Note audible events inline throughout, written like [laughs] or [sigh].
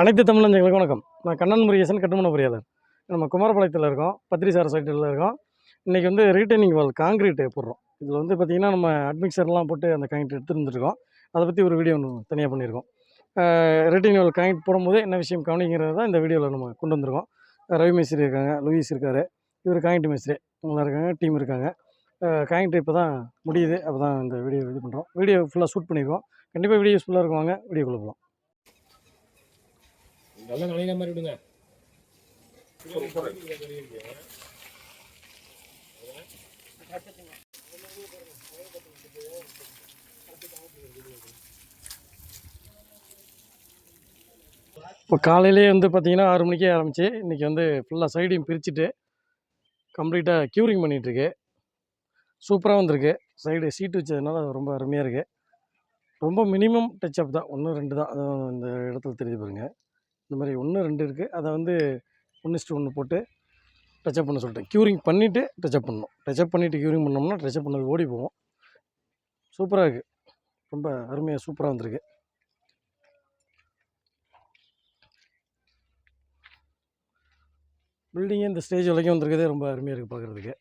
அனைத்து தமிழஞ்சங்களுக்கு வணக்கம். நான் கண்ணன் முருகேசன் கட்டுமான பொறியாளர். நம்ம குமாரபாளையத்தில் இருக்கோம் பத்திரிசார சைட்டில் இருக்கோம். இன்றைக்கி வந்து ரீட்டைனிங் வால் காங்கிரீட் போடுறோம். இதில் வந்து பார்த்திங்கன்னா நம்ம அட்மிக்சர்லாம் போட்டு அந்த காங்கிரீட் எடுத்துருந்துருக்கோம். அதை பற்றி ஒரு வீடியோ ஒன்று தனியாக பண்ணியிருக்கோம். ரீட்டைனிங் வால் காங்கிரீட் போடும்போது என்ன விஷயம் கவனிக்கிறது தான் இந்த வீடியோவில் நம்ம கொண்டு வந்திருக்கோம். ரவி மேஸ்திரி இருக்காங்க லூயிஸ் இருக்கார். இவர் காங்கிரீட் மேஸ்திரி இவங்களாம் இருக்காங்க டீம் இருக்காங்க. காங்கிரீட் இப்போ தான் முடியுது. அப்போ தான் இந்த வீடியோ இது பண்ணுறோம் வீடியோ ஃபுல்லாக ஷூட் பண்ணியிருக்கோம் கண்டிப்பாக வீடியோ யூஸ்ஃபுல்லாக இருக்கும் வீடியோ வீடியோக்குள்ளே போகலாம் நல்லா நனைகிற மாதிரி விடுங்க. இப்போ காலையிலேயே வந்து பார்த்தீங்கன்னா ஆறு மணிக்கே ஆரம்பிச்சு இன்றைக்கி வந்து ஃபுல்லாக சைடையும் பிரிச்சுட்டு கம்ப்ளீட்டாக க்யூரிங் பண்ணிகிட்ருக்கு சூப்பராக வந்திருக்கு. சைடு சீட்டு வச்சதுனால அது ரொம்ப அருமையாக இருக்குது ரொம்ப மினிமம் டச் அப் தான். ஒன்று ரெண்டு தான். அதுவும் இந்த இடத்துல தெரிஞ்சு பாருங்கள் இந்த மாதிரி ஒன்று ரெண்டு இருக்குது அதை வந்து ஒன்று ஒன்று போட்டு டச்சப் பண்ண சொல்லிட்டேன். க்யூரிங் பண்ணிவிட்டு டச்சப் பண்ணணும். டச்சப் பண்ணிவிட்டு க்யூரிங் பண்ணோம்னா டச்சப் பண்ணது ஓடி போவோம் சூப்பராக இருக்குது ரொம்ப அருமையாக சூப்பராக வந்திருக்கு. பில்டிங்கே இந்த ஸ்டேஜ் வரைக்கும் வந்திருக்கதே ரொம்ப அருமையாக இருக்குது பார்க்குறதுக்கு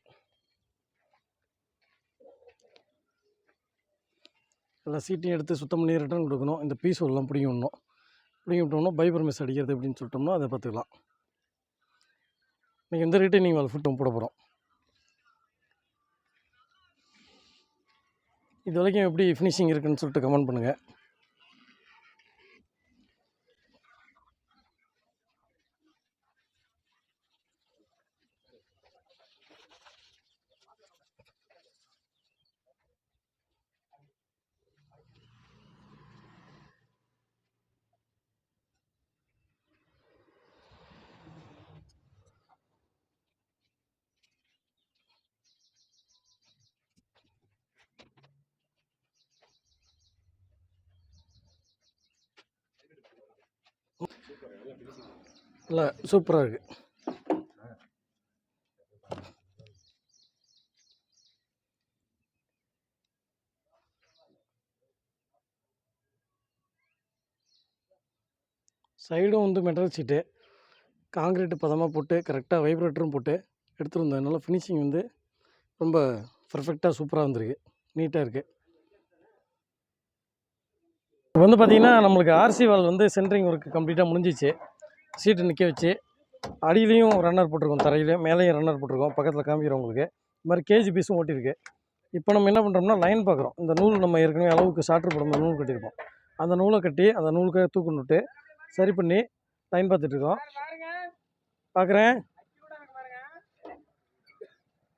எல்லாம் சீட்டையும் எடுத்து சுத்தம் பண்ணி ரிட்டர்ன் கொடுக்கணும். இந்த பீஸ் எல்லாம் பிடிக்கணும் விடணும் பிடிங்கி விட்டோம்னா பைபர் மிஸ் அடிக்கிறது அப்படின்னு சொல்லிட்டோம்னா அதை பார்த்துக்கலாம். இன்றைக்கி எந்த ரிட்டைனிங் வால் ஃபுட்டும் போட போகிறோம் இது வரைக்கும் எப்படி ஃபினிஷிங் இருக்குதுன்னு சொல்லிட்டு கமெண்ட் பண்ணுங்கள் நல்லா சூப்பராக இருக்குது சைடும் வந்து மெட்டல் சீட்டு. காங்கிரீட்டு பதமாக போட்டு கரெக்டாக வைப்ரேட்டரும் போட்டு எடுத்துகிட்டு வந்ததுனால ஃபினிஷிங் வந்து ரொம்ப பர்ஃபெக்டாக சூப்பராக வந்திருக்கு. நீட்டாக இருக்குது இப்போ வந்து பார்த்திங்கன்னா நம்மளுக்கு ஆர்சி வால் வந்து சென்ட்ரிங் ஒர்க் கம்ப்ளீட்டாக முடிஞ்சிச்சு. சீட்டு நிற்க வச்சு அடியிலையும் ரன்னர் போட்டிருக்கோம் தரையிலையும் மேலேயும் ரன்னர் போட்டிருக்கோம் பக்கத்தில் காமிக்கிறோம் உங்களுக்கு. இது மாதிரி கேஜி பீஸும் ஓட்டியிருக்கு. இப்போ நம்ம என்ன பண்ணுறோம்னா லைன் பார்க்குறோம். இந்த நூல் நம்ம ஏற்கனவே அளவுக்கு சாற்று போடும்போது நூல் கட்டியிருப்போம் அந்த நூலை கட்டி அந்த நூலுக்காக தூக்கணுட்டு சரி பண்ணி லைன் பார்த்துட்டு இருக்கோம். பார்க்குறேன்.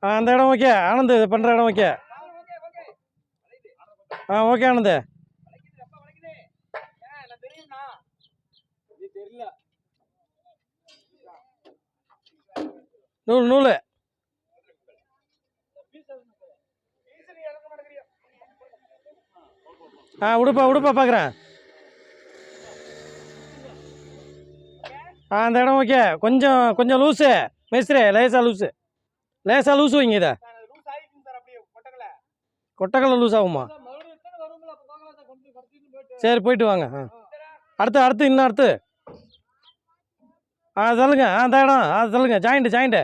ஆ அந்த இடம் ஓகே ஆனந்த் இது பண்ணுற இடம் ஓகே ஆ ஓகே ஆனந்த். நூல் நூல் ஆ உடுப்பா உடுப்பா பார்க்குறேன் ஆ அந்த இடம் ஓகே. கொஞ்சம் கொஞ்சம் லூஸு மேஸ்திரி லேசாக லூஸு லேசாக லூஸ் வைங்க இதை. கொட்டக்கல்ல லூஸ் ஆகுமா சரி போயிட்டு வாங்க. ஆ. அடுத்து அடுத்து இன்னும் அடுத்து. ஆ சொல்லுங்கள் ஆ அந்த இடம். ஆ சொல்லுங்கள் ஜாயிண்ட்டு ஜாயிண்ட்டு.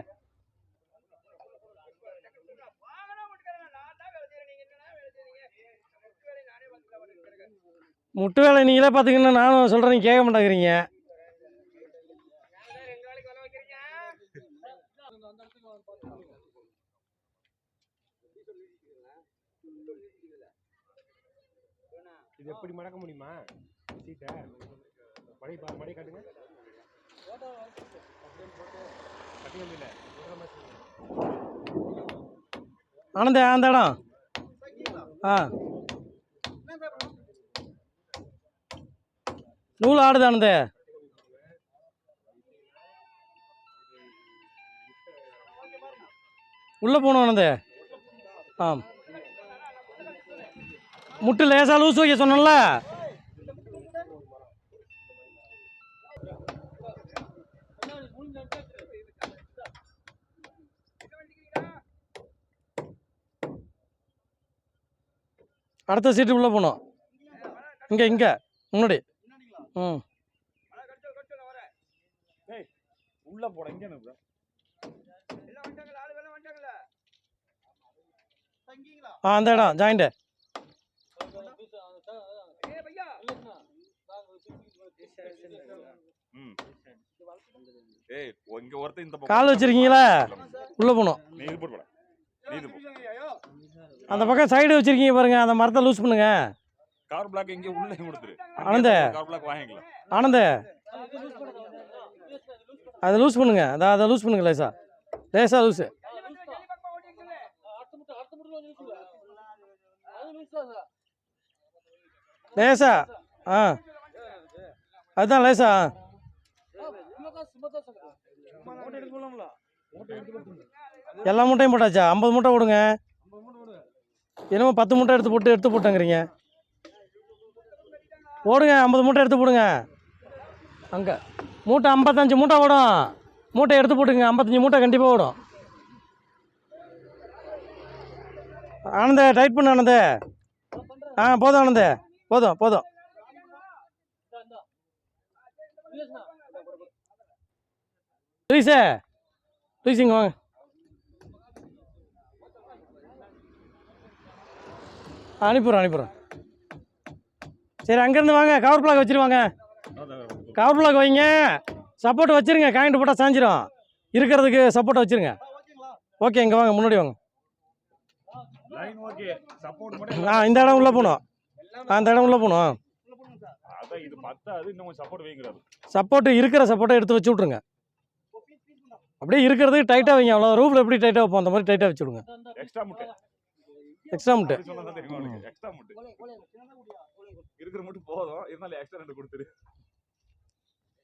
முட்டு வேலை நீங்களே பார்த்துக்கணும் நானும் சொல்கிறேன் கேட்க மாட்டேங்கிறீங்க. இது எப்படி மடக்க முடியுமா? சீட்டை. மடி காட்டுங்க. ஆனந்தே அந்த இடம். ஆ. நூல் ஆடுதானது உள்ளே போகணும் ஆனந்தே. முட்டு லேசாக லூஸ் வைக்க சொன்னேன்ல. அடுத்த சீட்டு உள்ளே போகணும். இங்கே இங்கே முன்னாடி. ம். உள்ள போட இங்க நின்று ஆ அந்த இடம் இந்த கால் வச்சிருக்கீங்களா? உள்ளே போகணும். நீ இது போட்டு போட. நீ இது போ. அந்த பக்கம் சைடு வச்சிருக்கீங்க பாருங்க அந்த மரத்தை லூஸ் பண்ணுங்க. கார் பிளாக் இங்க உள்ள கொடுத்துரு ஆனந்தே. கார் பிளாக் வாங்கிக்கலாம் ஆனந்தே. அதை லூஸ் பண்ணுங்க. அதை அதை லூஸ் பண்ணுங்க லேசா. லேசா லூஸு லேசா. ஆ. அதுதான் லேசா. எல்லா மூட்டையும் போட்டாச்சா? ஐம்பது மூட்டை போடுங்க. என்னமோ பத்து மூட்டை எடுத்து போட்டு எடுத்து போட்டேங்கிறீங்க. போடுங்க ஐம்பது மூட்டை எடுத்து போடுங்க. அங்கே. மூட்டை ஐம்பத்தஞ்சு மூட்டை ஓடும். மூட்டை எடுத்து போட்டுங்க ஐம்பத்தஞ்சு மூட்டை கண்டிப்பாக ஓடும். ஆனந்தே டைட் பண்ணு ஆனந்தே. ஆ போதும் ஆனந்தே. போதும் போதும். லூயிஸே லூயிஸ் இங்கே வாங்க. அனுப்பிடுறோம் அனுப்பிடுறோம் சரி அங்கேருந்து வாங்க. கவர் பிளாக் வச்சிருவாங்க. கவர் பிளாக் வைங்க. சப்போர்ட் வச்சிருங்க. காயின்ட்டு போட்டால் சாஞ்சிரும். இருக்கிறதுக்கு சப்போர்ட் வச்சிருங்க. ஓகே இங்கே வாங்க. முன்னாடி வாங்க. ஆ இந்த இடம் உள்ளே போகணும். ஆ இந்த இடம் உள்ளே போகணும். சப்போர்ட் இருக்கிற சப்போர்ட்டை எடுத்து வச்சு விட்ருங்க அப்படியே இருக்கிறதுக்கு டைட்டாக வைங்க. அவ்வளோ ரூஃபில் எப்படி டைட்டாக வைப்போம் அந்த மாதிரி டைட்டாக வச்சு விடுங்க. எக்ஸ்ட்ரா முட்டை. எக்ஸ்ட்ரா முட்டு. இருக்கிற மட்டும் போதும். இருந்தாலும் எக்ஸ்ட்ரா ரெண்டு கொடுத்துரு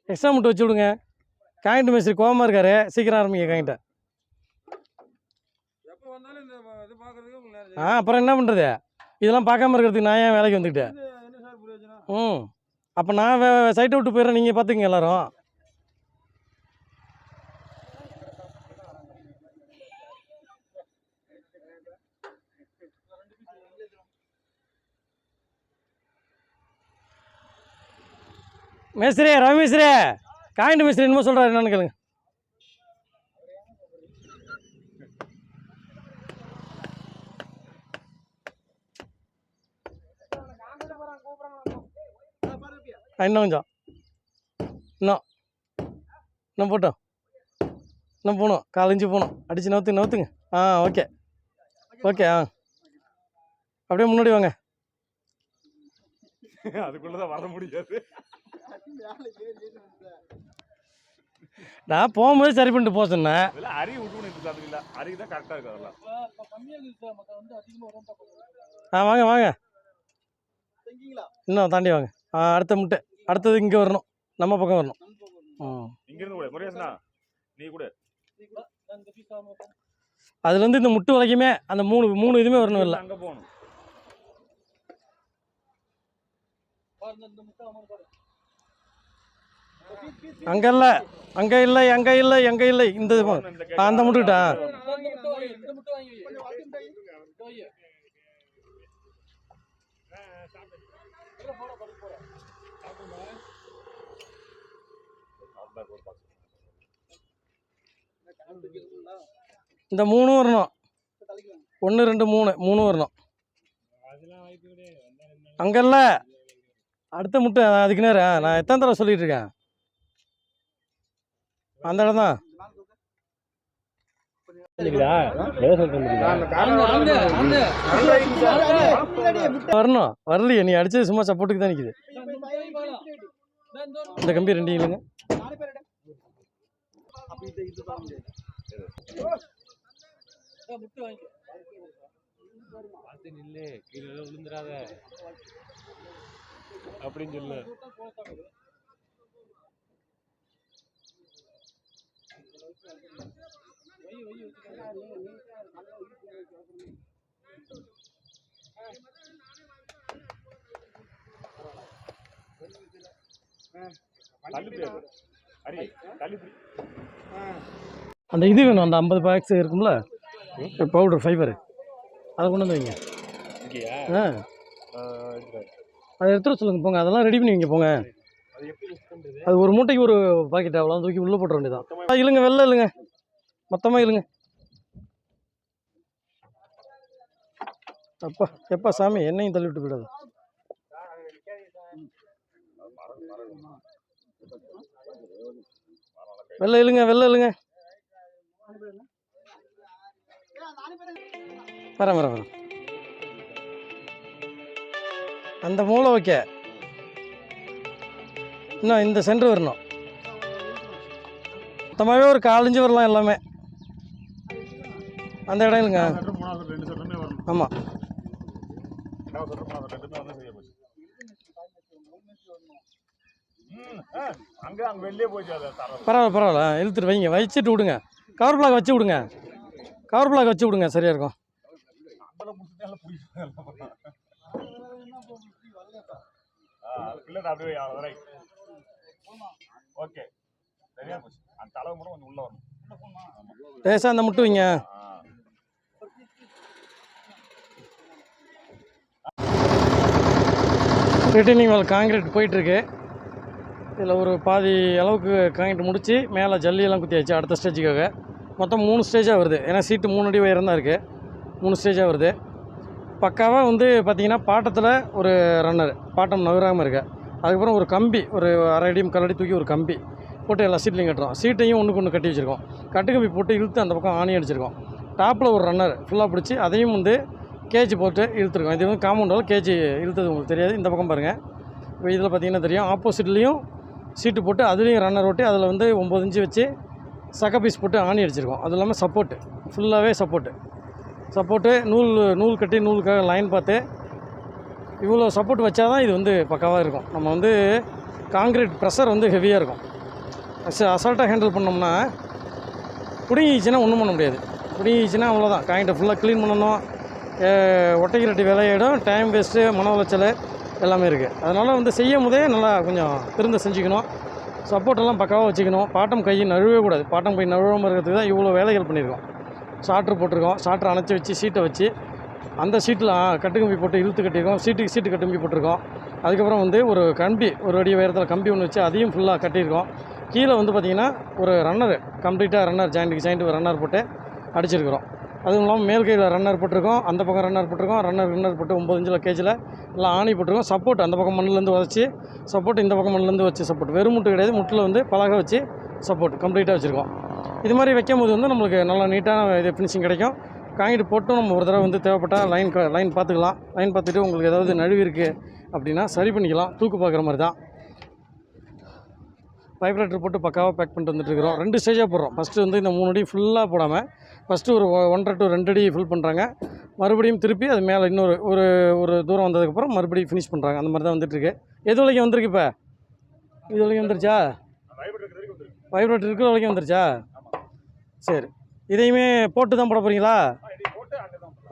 எக்ஸ்ட்ரா முட்டு வச்சு விடுங்க. காயின்ட்டு மேஸ்திரி கோவமாக இருக்காரு. சீக்கிரம் ஆரம்பிங்க காயின்ட்டை ஆ அப்புறம் என்ன பண்ணுறது இதெல்லாம் பார்க்காம இருக்கிறதுக்கு நான் ஏன் வேலைக்கு வந்துக்கிட்டேன்? ம். அப்போ நான் சைட்டை விட்டு போயிடுறேன். நீங்கள் பார்த்துக்குங்க எல்லாரும். மேஸ்திரி ரவி மேஸ்திரி காயின்ட்டு மேஸ்திரி என்னமோ சொல்கிறாரு என்னன்னு கேளுங்க. இன்னும் கொஞ்சம். இன்னும். இன்னும் போட்டோம் இன்னும் போகணும். காலஞ்சு போகணும். அடித்து நவுத்து நவுத்துங்க. ஆ ஓகே. ஓகே ஆ. அப்படியே முன்னாடி வாங்க. [laughs] அதுக்குள்ளதான் வர முடியாது. நான் போகும்போது சரி பண்ணிட்டு போக சொன்னேன். அரி சாதம் இல்ல. அரி தான் கரெக்டா இருக்கு அதெல்லாம். ஆ வாங்க வாங்க. இன்னும் தாண்டி வாங்க. ஆ அடுத்த முட்டை. அடுத்தது இங்கே வரணும். நம்ம பக்கம் வரணும். ம் இங்க இருந்து கூட. முருகேசனா நீ கூட. அதுலேருந்து இந்த முட்டு வரைக்குமே அந்த மூணு மூணு இதுவுமே வரணும் இல்லை. அங்க போகணும். அங்கே இல்லை அங்கே இல்லை அங்கே இல்லை. எங்கே இல்லை இந்த அந்த முட்டுக்கிட்டா? இந்த மூணும் வரணும். ஒன்று ரெண்டு மூணு. மூணு வரணும். அங்கே இல்லை அடுத்த முட்டை நான் அதுக்கு நேரம் நான் எத்தனை தடவை சொல்லிட்டு இருக்கேன்? அந்த இடம் தான். வரணும். வரலையே நீ அடிச்சது சும்மா சப்போர்ட்டுக்கு தான் நிற்குது இந்த கம்பி ரெண்டு இல்லைங்க அப்படின்னு சொல்லு தள்ளுபடி அது. அரி தள்ளுபடி அந்த இது வேணும் அந்த ஐம்பது பேக்ஸ் இருக்கும்ல? பவுடர் ஃபைபர் அதை கொண்டு வந்து வைங்க. ஆ. அதை எடுத்துட சொல்லுங்க போங்க. அதெல்லாம் ரெடி பண்ணி வைங்க போங்க. அது ஒரு மூட்டைக்கு ஒரு பாக்கெட் அவ்வளோ தூக்கி உள்ளே போட்டுற வேண்டியதான் இல்லைங்க வெளில இல்லைங்க. மொத்தமாக இல்லைங்க. அப்பா எப்பா சாமி என்னையும் தள்ளி விட்டு போயிடாது. வெளில இல்லைங்க வெளில இல்லைங்க. வரேன் வரேன் வரேன். அந்த மூளை வைக்க. இன்னும் இந்த சென்டர் வரணும். மொத்தமாகவே ஒரு காலஞ்சு வரலாம் எல்லாமே. அந்த இடம் இல்லைங்க. ஆமாம் பரவாயில்ல பரவாயில்ல. இழுத்துட்டு வைங்க. வச்சுட்டு விடுங்க. கவர் பிளாக் வச்சு விடுங்க. கவர் பிளாக் வச்சு விடுங்க. சரியாக இருக்கும். பிள்ளை அப்படியே ரைட் ஓகே சரியா போச்சு. அந்த தலை மட்டும் கொஞ்சம் உள்ள வரணும். லேசாக அந்த முட்டு வைங்க ஆ. ரிட்டர்னிங் வால் காங்கிரீட் போயிட்டுருக்கு. இதில் ஒரு பாதி அளவுக்கு காங்கிரீட் முடித்து மேலே ஜல்லியெல்லாம் குத்தியாச்சு அடுத்த ஸ்டேஜுக்காக மொத்தம் மூணு ஸ்டேஜாக வருது. ஏன்னா சீட்டு மூணு அடி உயரம் தான் இருக்குது மூணு ஸ்டேஜாக வருது. பக்காவாக வந்து பார்த்திங்கன்னா பாட்டத்தில் ஒரு ரன்னர் பாட்டம் நகராமல் இருக்க. அதுக்கப்புறம் ஒரு கம்பி ஒரு அரை அடி கல்லடி அடி தூக்கி ஒரு கம்பி போட்டு எல்லா சீட்லையும் கட்டுறோம். சீட்டையும் ஒன்றுக்கு ஒன்று கட்டி வச்சுருக்கோம். கட்டு கம்பி போட்டு இழுத்து அந்த பக்கம் ஆணி அடிச்சிருக்கோம். டாப்பில் ஒரு ரன்னர் ஃபுல்லாக பிடிச்சி அதையும் வந்து கேஜி போட்டு இழுத்துருக்கோம். இது வந்து காம்பவுண்டால் கேஜி இழுத்தது உங்களுக்கு தெரியாது. இந்த பக்கம் பாருங்கள் இப்போ இதில் பார்த்தீங்கன்னா தெரியும். ஆப்போசிட்லேயும் சீட்டு போட்டு அதுலேயும் ரன்னர் ஓட்டி அதில் வந்து ஒம்பது இன்ச்சு வச்சு சக்க பீஸ் போட்டு ஆணி அடிச்சிருக்கோம். அது இல்லாமல் சப்போர்ட்டு ஃபுல்லாகவே சப்போர்ட்டு சப்போர்ட்டு நூல் நூல் கட்டி நூலுக்காக லைன் பார்த்து இவ்வளோ சப்போர்ட் வச்சா தான் இது வந்து பக்காவாக இருக்கும். நம்ம வந்து காங்கிரீட் ப்ரெஷர் வந்து ஹெவியாக இருக்கும். அசால்ட்டாக ஹேண்டில் பண்ணோம்னா பிடுங்கிச்சுன்னா ஒன்றும் பண்ண முடியாது. பிடுங்கிச்சுன்னா அவ்வளோதான் காயின்ட்டை ஃபுல்லாக க்ளீன் பண்ணணும். ஒட்டைக்கிரட்டி விளையாடும். வேலையிடும் டைம் வேஸ்ட்டு மன உளைச்சல் எல்லாமே இருக்குது அதனால் வந்து செய்யும் போதே நல்லா கொஞ்சம் திருந்த செஞ்சுக்கணும். சப்போர்ட்டெல்லாம் பக்காவாக வச்சுக்கணும். பாட்டம் கை நழுவே கூடாது. பாட்டம் கை நழுவாமல் இருக்கிறதுக்கு தான் இவ்வளோ வேலைகள் பண்ணியிருக்கோம். சாட்ரு போட்டிருக்கோம். சாட்ரு அணைச்சி வச்சு சீட்டை வச்சு அந்த சீட்டில் கட்டுக்கம்பி போட்டு இழுத்து கட்டியிருக்கோம். சீட்டுக்கு சீட்டு கட்டுக்கம்பி போட்டிருக்கோம். அதுக்கப்புறம் வந்து ஒரு கம்பி ஒரு அடி உயரத்தில் கம்பி ஒன்று வச்சு அதையும் ஃபுல்லாக கட்டியிருக்கோம். கீழே வந்து பார்த்திங்கன்னா ஒரு ரன்னர் கம்ப்ளீட்டாக ரன்னர் ஜாயிண்ட்டுக்கு ஜாயிண்ட்டு ரன்னர் போட்டு அடிச்சிருக்கிறோம். அதுவும் இல்லாமல் மேல் கையில் ரன்னர் போட்டிருக்கோம். அந்த பக்கம் ரன்னர் போட்டிருக்கோம். ரன்னர் ரன்னர் போட்டு ஒம்பது இன்ச்சில் கேஜில் எல்லாம் ஆணி போட்டிருக்கோம். சப்போர்ட் அந்த பக்கம் மண்ணிலேருந்து உதச்சி சப்போர்ட் இந்த பக்கம் மண்ணிலேருந்து வச்சு சப்போர்ட் வெறும் முட்டு கிடையாது. முட்டில் வந்து பலகை வச்சு சப்போர்ட் கம்ப்ளீட்டாக வச்சுருக்கோம். இது மாதிரி வைக்கும் போது வந்து நம்மளுக்கு நல்லா நீட்டான இது ஃபினிஷிங் கிடைக்கும். காங்கிட்டு போட்டும் நம்ம ஒரு தடவை வந்து தேவைப்பட்டால் லைன் லைன் பார்த்துக்கலாம். லைன் பார்த்துட்டு உங்களுக்கு ஏதாவது நழுவி இருக்குது அப்படின்னா சரி பண்ணிக்கலாம். தூக்கு பார்க்குற மாதிரி தான். வைப்ரேட்டர் போட்டு பக்காவாக பேக் பண்ணிட்டு வந்துட்டு இருக்கிறோம். ரெண்டு ஸ்டேஜாக போடுறோம். ஃபஸ்ட்டு வந்து இந்த மூணு அடி ஃபுல்லாக போடாமல் ஃபஸ்ட்டு ஒரு ஒன்றரை டு ரெண்டு அடி ஃபில் பண்ணுறாங்க மறுபடியும் திருப்பி அது மேலே இன்னொரு ஒரு ஒரு தூரம் வந்ததுக்கப்புறம் மறுபடியும் ஃபினிஷ் பண்ணுறாங்க அந்த மாதிரி தான் வந்துட்டுருக்கு எது வரைக்கும் வந்திருக்கு இப்போ? இது வரைக்கும் வந்துருச்சா? வைப்ரேட்டர் இருக்கிற வரைக்கும் வந்துருச்சா? சரி. இதையுமே போட்டு தான் போட போகிறீங்களா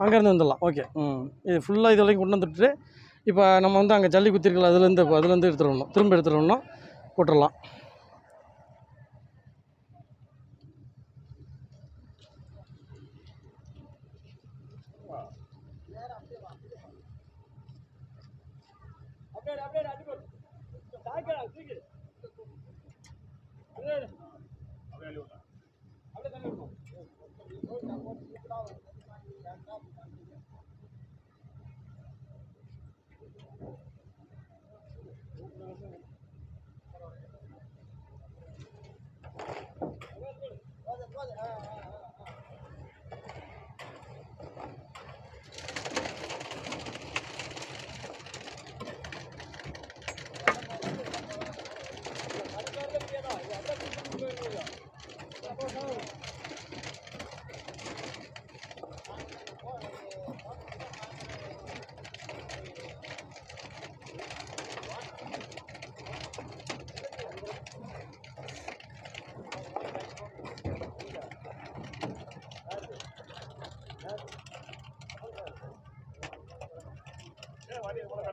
அங்கேருந்து வந்துடலாம். ஓகே. ம். இது ஃபுல்லாக இது வரைக்கும் கொண்டு வந்துட்டு இப்போ நம்ம வந்து அங்கே ஜல்லி குத்திருக்கல அதுலேருந்து அதுலேருந்து எடுத்துகிட்டு வரணும் திரும்ப எடுத்துகிட்டு வரணும் போட்டுடலாம். idea what I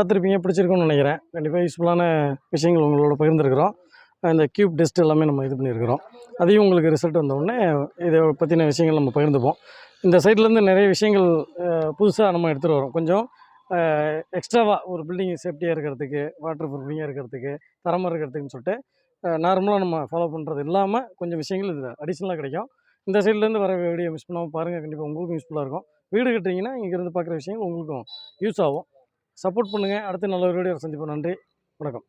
பார்த்துருப்பீங்க பிடிச்சிருக்கோன்னு நினைக்கிறேன். கண்டிப்பாக யூஸ்ஃபுல்லான விஷயங்கள் உங்களோட பகிர்ந்துருக்குறோம். இந்த கியூப் டெஸ்ட் எல்லாமே நம்ம இது பண்ணியிருக்கிறோம். அதையும் உங்களுக்கு ரிசல்ட் வந்தவுடனே இதை பற்றின விஷயங்கள் நம்ம பகிர்ந்துப்போம். இந்த சைட்லேருந்து நிறைய விஷயங்கள் புதுசாக நம்ம எடுத்துகிட்டு வரோம். கொஞ்சம் எக்ஸ்ட்ராவாக ஒரு பில்டிங் சேஃப்டியாக இருக்கிறதுக்கு வாட்டர் ப்ரூஃபிங்காக இருக்கிறதுக்கு தரமாக இருக்கிறதுக்குன்னு சொல்லிட்டு நார்மலாக நம்ம ஃபாலோ பண்ணுறது இல்லாமல் கொஞ்சம் விஷயங்கள் இதில் அடிஷ்னலாக கிடைக்கும். இந்த சைட்லேருந்து வர வீடியோ மிஸ் பண்ணாமல் பாருங்கள் கண்டிப்பாக உங்களுக்கும் யூஸ்ஃபுல்லாக இருக்கும். வீடு கட்டுறீங்கன்னா இங்கேருந்து பார்க்குற விஷயங்கள் உங்களுக்கும் யூஸ் ஆகும். சப்போர்ட் பண்ணுங்கள் அடுத்து நல்ல ஒரு வீடியோ சந்திப்போம். நன்றி. வணக்கம்.